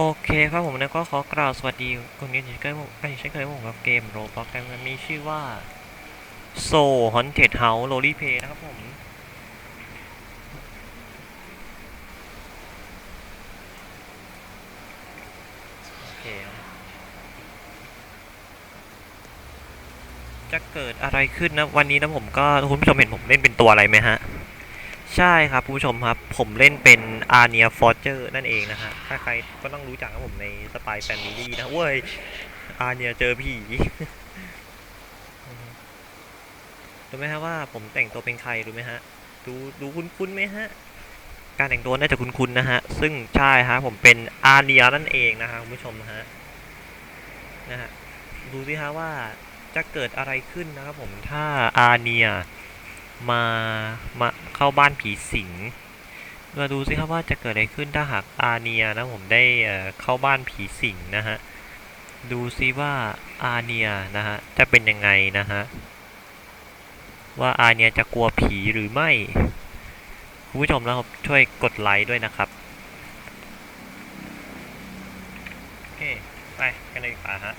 โอเคครับผมแล้วก็ขอกล่าวสวัสดีคุณกันอีกเช่เคยผมกันอีกเช่นเคยผมกับเกมโรบล็อกกันมันมีชื่อว่า Soul Haunted House Roleplay Play นะครับผม โอเค จะเกิดอะไรขึ้นนะ วันนี้นะผมก็ คุณผู้ชมเห็นผมเล่นเป็นตัวอะไรไหมฮะ ใช่ครับ คุณผู้ชมครับ ผมเล่นเป็น อาเนียฟอร์เจอร์นั่นเองนะฮะ ถ้าใครก็ต้องรู้จักครับผมในสปายแฟมิลี่นะเว้ย อาเนียเจอผีรู้ไหมฮะว่าผมแต่งตัวเป็นใครรู้ไหมฮะ ดูดูคุ้นๆไหมฮะ การแต่งตัวน่าจะคุ้นๆนะฮะ ซึ่งใช่ฮะผมเป็นอาเนียนั่นเองนะฮะคุณผู้ชมนะฮะ นะฮะ ดูสิฮะว่าจะเกิดอะไรขึ้นนะครับผมถ้าอาเนียมามาเข้าบ้านผีสิง มาดูสิครับว่าจะเกิดอะไรขึ้นถ้าหากอาเนียนะผมได้เข้าบ้านผีสิงนะฮะ ดูซิว่าอาเนียนะฮะจะเป็นยังไงนะฮะ ว่าอาเนียจะกลัวผีหรือไม่คุณผู้ชมนะครับช่วยกดไลค์ด้วยนะครับโอเคไปกันเลยดีกว่าฮะ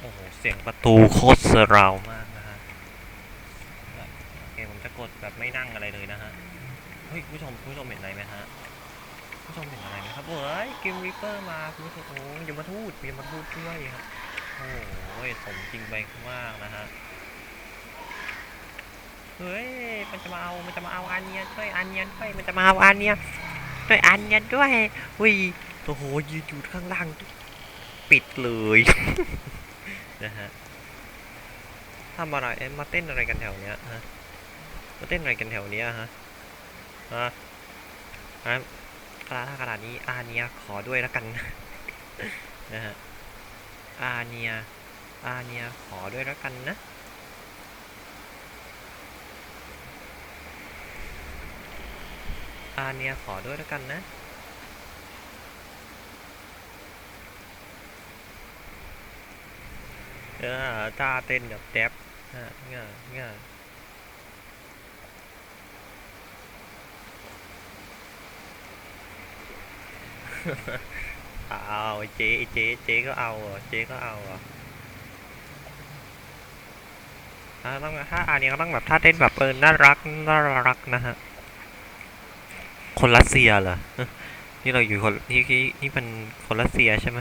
โอ้โหเสียงประตูโคตรเซอร์ราวมากนะฮะแบบโอเค ผมจะ กดแบบไม่นั่งอะไรเลยนะฮะ เฮ้ยผู้ชมผู้ชมเห็นอะไรไหมฮะ ผู้ชมเห็นอะไรไหมครับเฮ้ยเกมริปเปอร์มาคุณผู้ชมโอ้ยยมาทูดอย่ามาทูดด้วยครับ โอ้ยสมจริงไปมากนะฮะ เฮ้ยมันจะมาเอา มันจะมาเอาอันเนียด้วยอันเนียด้วยมันจะมาเอาอันเนียด้วยอันเนียด้วยอุ้ยโอ้โหยืนอยู่ข้างล่างปิดเลยนะฮะทำอะไรเอ๊ะมาเต้นอะไรกันแถวเนี้ยฮะ มาเต้นอะไรกันแถวเนี้ยฮะ ฮะฮะขนาดถ้าขนาดนี้อาเนียขอด้วยแล้วกัน นะฮะ อาเนีย อาเนียขอด้วยแล้วกันนะอาเนียขอด้วยแล้วกันนะ เออท่าเต้นแบบแดบอะเงี้ยเงี้ย เอาเจ๊เจ๊เจ๊ก็เอาเจ๊ก็เอาอ่าต้องถ้าอันนี้ก็ต้องแบบท่าเต้นแบบเออน่ารักน่ารักนะฮะ คนรัสเซียเหรอ นี่เราอยู่คนนี่นี่นี่เป็นคนรัสเซียใช่ไหม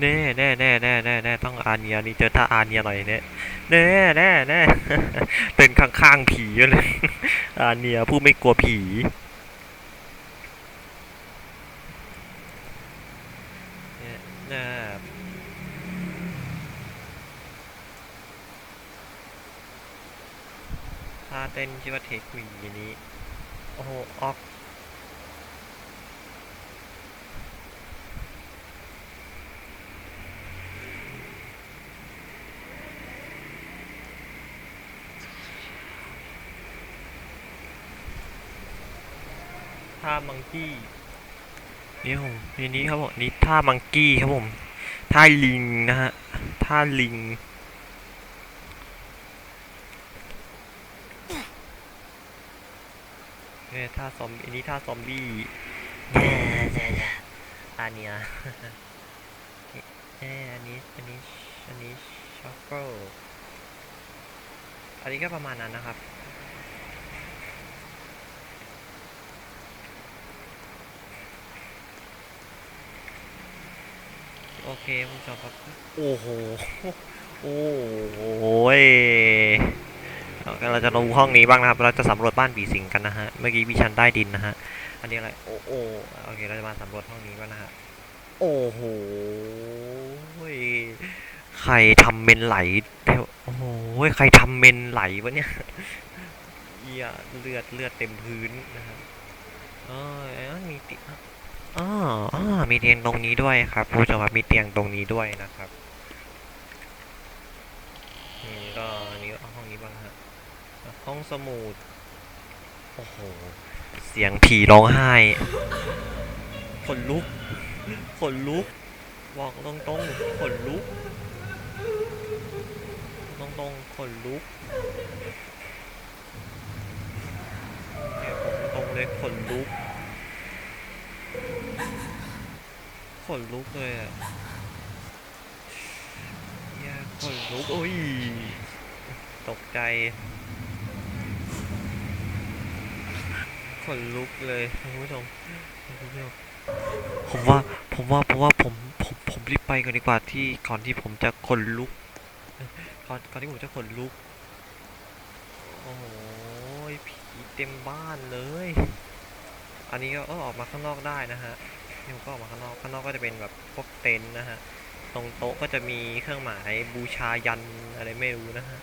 แน่แน่แน่แน่แน่แน่ต้องอาเนียนี่เจอท่าอาเนียหน่อยเนี่ยแน่แน่แน่เป็นข้างๆผีเลยอาเนียผู้ไม่กลัวผีเนี่ยน่า ท่าเต้นชื่อว่าเทควีนี้ โอ้โหออกท่ามังกี้นี่ผมนี่นี้ครับผมนี่ท่ามังกี้ครับผมท่าลิงนะฮะท่าลิง เนี่ยท่าซอมอันนี้ท่าซอมบี้แย่แย่แย่อันเนี้ยเอออันนี้อันนี้อันนี้ช็อกโกอันนี้ก็ประมาณนั้นนะครับโอเคคุณผู้ชมครับ โอ้โห โอ้โหย เราจะลงห้องนี้บ้างนะครับ เราจะสำรวจบ้านผีสิงกันนะฮะ เมื่อกี้มีชั้นใต้ดินนะฮะ อันนี้อะไร โอ้โอโอเค เราจะมาสำรวจห้องนี้บ้างนะฮะ โอ้โห ใครทำเมนไหลโอ้โห ใครทำเมนไหลวะเนี่ยเหี้ยเลือดเลือดเต็มพื้นนะฮะเออมีติอ๋ออ๋อมีเตียงตรงนี้ด้วยครับผู้ชมครับมีเตียงตรงนี้ด้วยนะครับนี่ก็อันนี้เอาห้องนี้บ้างฮะ ห้องสมุด โอ้โห เสียงผีร้องไห้ ขนลุก ขนลุก บอกตรงๆ ขนลุก ตรงๆ ขนลุกเลยขนลุก ขนลุกเลยอะขนลุก โอ้ย ตกใจ ขนลุกเลยคุณผู้ชมคุณผู้ชมผมว่าผมว่าผมว่าผมผมผมรีบไปก่อนดีกว่าที่ก่อนที่ผมจะขนลุกก่อนก่อนที่ผมจะขนลุกโอ้โหผีเต็มบ้านเลย อันนี้ก็เออออกมาข้างนอกได้นะฮะนี่ผมก็ออกมาข้างนอกข้างนอกก็จะเป็นแบบพวกเต็นท์นะฮะตรงโต๊ะก็จะมีเครื่องหมายบูชายันอะไรไม่รู้นะฮะ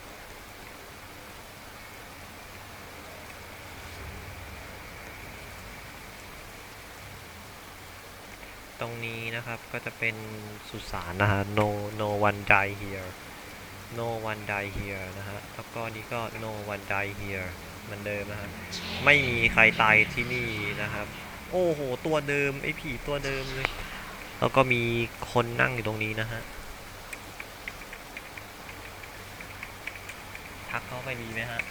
ตรงนี้นะครับก็จะเป็นสุสานนะฮะ no no one die here no one die here นะฮะ แล้วก็นี่ก็ no one die here เหมือนเดิมนะฮะ ไม่มีใครตายที่นี่นะครับ โอ้โห ตัวเดิม ไอ้ผีตัวเดิมเลย แล้วก็มีคนนั่งอยู่ตรงนี้นะฮะ ทักเขาไปดีไหมฮะ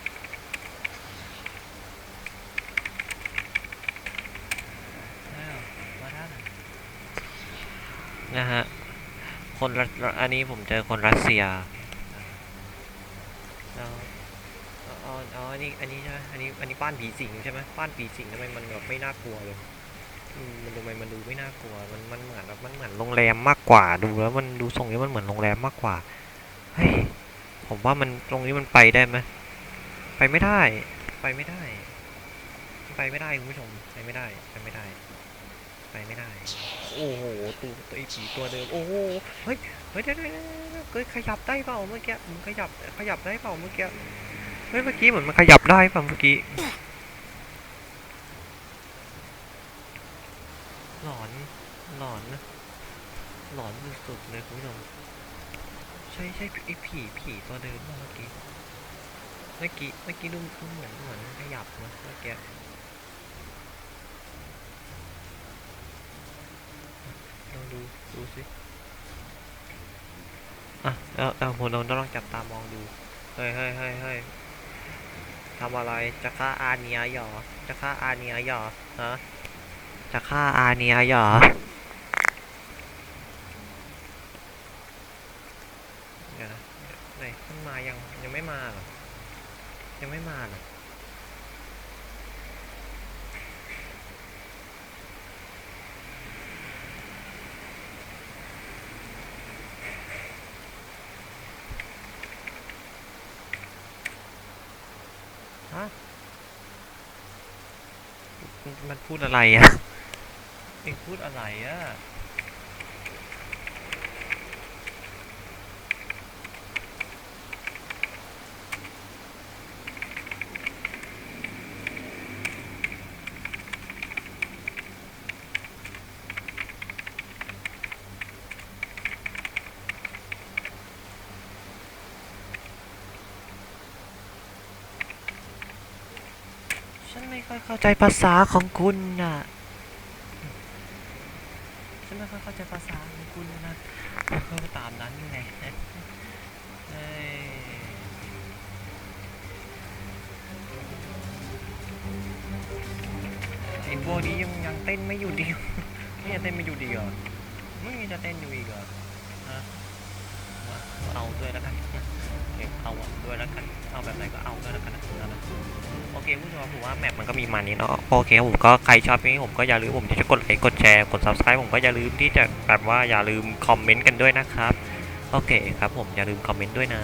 อ้าวมาท่าน นะฮะ คนรัสอันนี้ผมเจอคนรัสเซียแล้วอ๋ออ๋ออันนี้ อันนี้ใช่ไหมอันนี้ อันนี้ป้านผีสิงใช่ไหมป้านผีสิงทำไมมันแบบไม่น่ากลัวเลยมมันดูไมมันดูไม่น่ากลัว มัน มันเหมือนแบบมันเหมือนโรงแรมมากกว่า ดูแล้วมันดูทรงนี้มันเหมือนโรงแรมมากกว่า เฮ้ย ผมว่ามันตรงนี้มันไปได้ไหมไปไม่ได้ ไปไม่ได้ ไปไม่ได้คุณผู้ชม ไปไม่ได้ ไปไม่ได้ ไปไม่ได้ โอ้โหตัวตัวไอ้ผีตัวเดิม โอ้โห เฮ้ย เฮ้ยเดี๋ยวเดี๋ยวเดี๋ยวเดี๋ยวเฮ้ยขยับได้เปล่าเมื่อกี้มันขยับ ขยับได้เปล่าเมื่อกี้ เฮ้ย เมื่อกี้เหมือนมันขยับได้เปล่าเมื่อกี้ หลอน หลอน หลอนสุดๆเลยคุณผู้ชม ใช่ใช่ไอ้ผีผีตัวเดิมเมื่อกี้ เมื่อกี้ เมื่อกี้ดูดูเหมือนเหมือนขยับนะเมื่อกี้ ลอง ดูดูสิอะแล้วเอาหัวเราต้องลองจับตามองดู เฮ้ยเฮ้ยเฮ้ยเฮ้ยทำอะไร จะฆ่าอาเนียหรอจะฆ่าอาเนียหรอฮะจะฆ่าอาเนียหรอเดี๋ยวนะไหนมันมายังยังไม่มาหรอ ยังไม่มาหรอ ฮะ มันพูดอะไรอะเอ็งพูดอะไรอะ เข้าใจภาษาของคุณน่ะฉันไม่ค่อยเข้าใจภาษาของคุณนะก็ตามนั้นไงเฮ้ยไอ้พวกนี้ยังยังเต้นไม่อยู่ดีนี่ยังเต้นไม่อยู่ดีเหรอไม่จะเต้นอยู่อีกเหรอฮะเอาด้วยแล้วกันโอเคเอาด้วยแล้วกัน เอาแบบไหนก็เอาด้วยแล้วกันนะเอานะ คผู้ชมผมว่าแมปมันก็มีมานี้เนาะโอเคผมก็ใครชอบนี้ผมก็อย่าลืมผมที่จะกดไลค์กดแชร์กด subscribe ผมก็อย่าลืมที่จะแบบว่าอย่าลืมคอมเมนต์กันด้วยนะครับ โอเคครับผมอย่าลืมคอมเมนต์ด้วยนะ